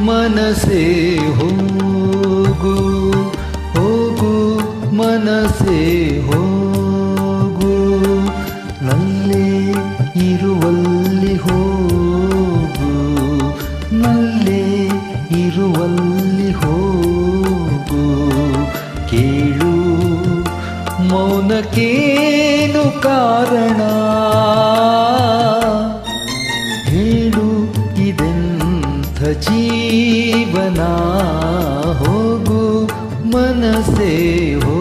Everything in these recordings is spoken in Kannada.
ಮನಸೇ ಹೋಗು ಹೋಗು ಮನಸೇ ಹೋಗು. ನಲ್ಲಿ ಇರುವಲ್ಲಿ ಹೋಗು ನಲ್ಲಿ ಇರುವಲ್ಲಿ ಹೋಗು. ಕೇಳು ಮೌನಕ್ಕೇನು ಕಾರಣ? ಇದೆಂಥ ಜೀವನ ಹೋಗು ಮನಸೇ ಹೋಗು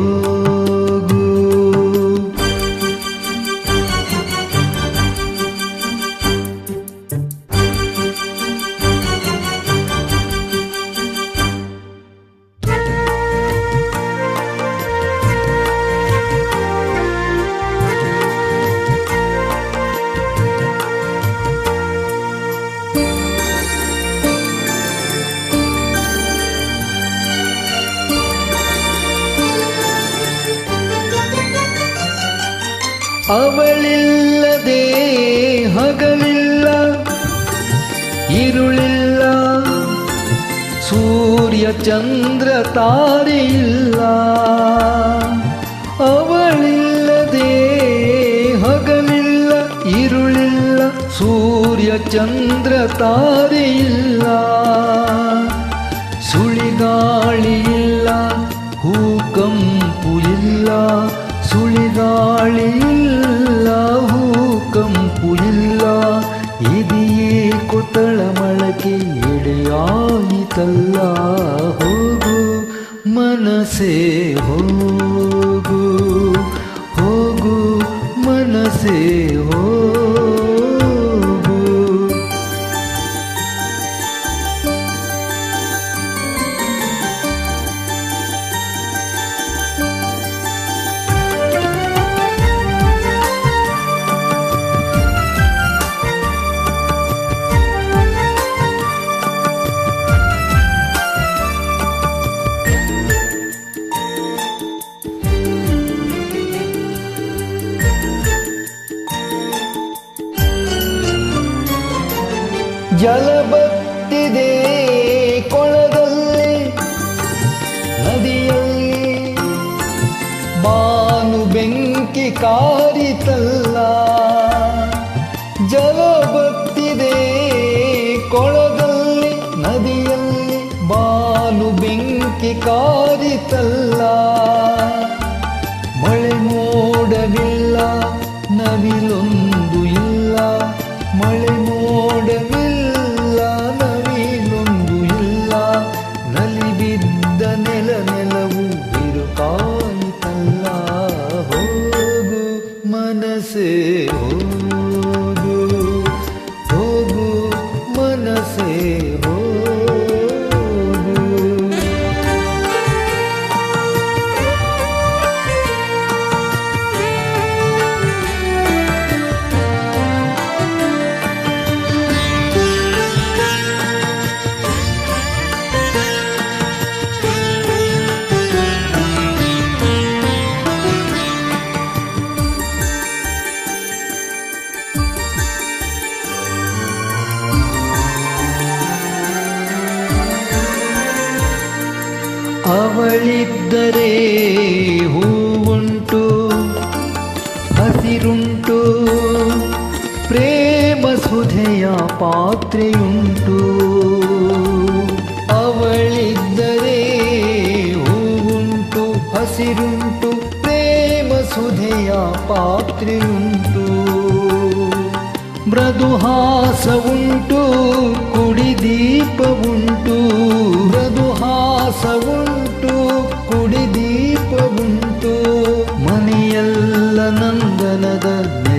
ಅವಳಿಲ್ಲದೆ ಹಗಲಿಲ್ಲ ಇರುಳಿಲ್ಲ ಸೂರ್ಯ ಚಂದ್ರ ತಾರೆಯಿಲ್ಲ. ಅವಳಿಲ್ಲದೆ ಹಗಲಿಲ್ಲ ಇರುಳಿಲ್ಲ ಸೂರ್ಯ ಚಂದ್ರ ತಾರೆಯಿಲ್ಲ. ಸುಳಿಗಾಳಿಯಿಲ್ಲ ಮನಸೇ ಹೋಗು ಹೋಗು ಮನಸೇ ಜಲ ಬತ್ತಿದೆ ಕೊಳದಲ್ಲಿ ನದಿಯಲ್ಲಿ ಬಾನು ಬೆಂಕಿ ಕಾರಿತಲ್ಲ. ಜಲ ಬತ್ತಿದೆ ಕೊಳದಲ್ಲಿ ನದಿಯಲ್ಲಿ ಬಾನು ಬೆಂಕಿ ಕಾರಿತಲ್ಲ. ಮನಸೇ ಅವಳಿದ್ದರೆ ಹೂವುಂಟು ಹಸಿರುಂಟು ಪ್ರೇಮ ಸುಧೆಯ ಪಾತ್ರೆಯುಂಟು. ಅವಳಿದ್ದರೆ ಹೂವುಂಟು ಹಸಿರುಂಟು ಪ್ರೇಮ ಸುಧೆಯ ಪಾತ್ರೆಯುಂಟು. ಮೃದುಹಾಸವುಂಟು ಕುಡಿದೀಪವುಂಟು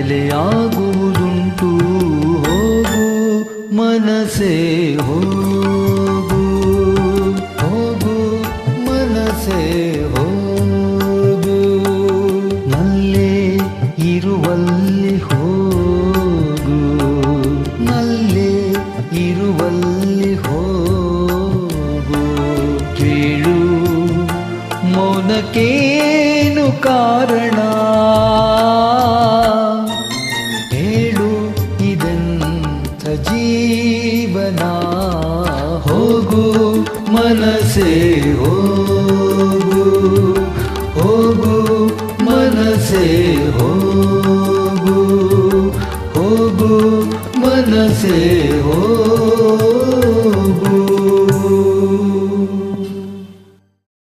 ನೆಲೆಯಾಗುವುದುಂಟು ಹೋಗು ಮನಸೆ ಹೋಗು. ಹೋಗು ಮನಸೆ ಹೋಗು. ನಲ್ಲೇ ಇರುವಲ್ಲಿ ಹೋಗು. ನಲ್ಲೇ ಇರುವಲ್ಲಿ ಹೋಗು. ಕೇಳು ಮೌನಕೇನು ಕಾರಣ? जीवना होगु मनसे होगु होगु मनसे होगु होगु मनसे होगु।